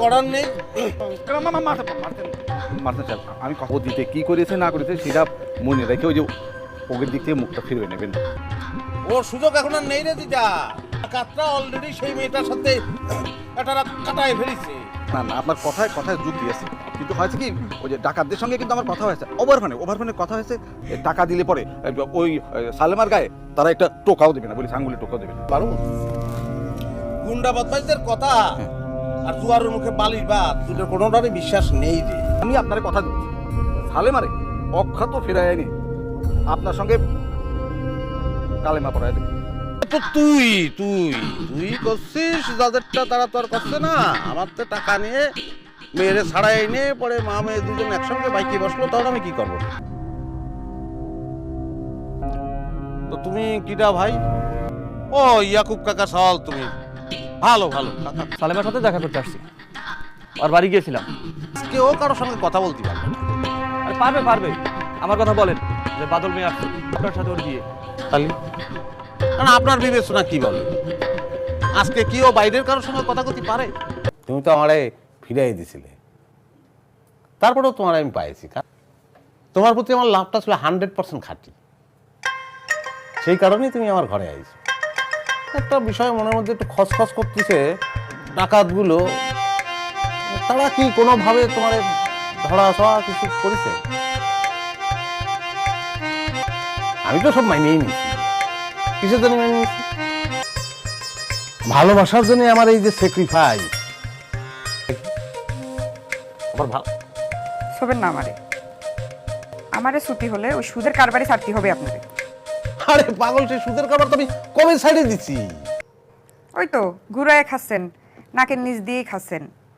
করার নেই। মারতে চাল আমি কথা দিতে কি করেছে না করেছে সেটা মনে রেখে ওই যে ওকে দিক থেকে মুখটা ফিরবে নেবেন। ওর সুযোগ এখন আর নেই রে দিদা। কাতরা অলরেডি সেই মেয়েটার সাথে একটা রাত কাটায় ফেলেছে। না না আপনার কথায় কথায় যুক্তি আছে। কিন্তু হয়েছে কি ওই যে ডাকাতদের সঙ্গে কিন্তু আমার কথা হয়েছে। ওভারফানে ওভারফানে কথা হয়েছে টাকা দিলে পরে ওই সালেমার গায়ে তারা একটা টোকাও দেবে না বলি আঙ্গুলে টোকাও দেবে না। পারব গুন্ডা বদমাইশদের কথা। আর জুয়ারের মুখে বালিশ বাদ দুটোর কোনোটারই বিশ্বাস নেই রে আমি আপনার কথা দিচ্ছি। সালেমারে অক্ষত ফেরায় আনি আপনার সঙ্গে কালেমা পড়ায় দেবে। তো তুই তুই তুই করছিস যাদেরটা তারা তো আর করছে না। আমার তো টাকা নিয়ে মেয়েরে ছাড়াই এনে পরে মা মেয়ে দুজন একসঙ্গে বাইকে বসল তখন আমি কি করব? তো তুমি কিটা ভাই? ও ইয়াকুব কাকা সওয়াল তুমি। ভালো ভালো। সালেমার সাথে দেখা করতে আসছি। আর বাড়ি গিয়েছিলাম। কেউ কারোর সঙ্গে কথা বলতে পারবে আর পারবে পারবে। আমার কথা বলেন যে বাদল মেয়ে আসছে। আপনার সাথে ওর বিয়ে। খালি কারণ আপনার বিবেচনা কি বলে? আজকে কি ও বাইরের কারোর সঙ্গে কথা কতি পারে? তুমি তো আমারে ফিরাই দিছিলে। তারপরেও তোমার আমি পাইছি। তোমার প্রতি আমার লাভটা ছিল হান্ড্রেড পার্সেন্ট খাঁটি। সেই কারণেই তুমি আমার ঘরে আইছো। একটা বিষয় মনের মধ্যে একটু খসখস করতেছে, ডাকাতগুলো। তারা কি কোনোভাবে তোমার ধরা সওয়া কিছু করেছে? আমি তো সব মাইনেই নিচ্ছি কিসের জন্য মেনে নিচ্ছি ভালোবাসার জন্য আমার এই যে স্যাক্রিফাইস আবার ভালো শোবেন না আমারে। আমারে ছুটি হলে ওই সুদের কারবারে ছাড়তে হবে আপনাদের। আরে পাগল সে সুদের খাবার তো আমি কবে ছাড়িয়ে দিছি। ওই তো ঘুরায় খাচ্ছেন, নাকের নিচ দিয়েই খাচ্ছেন।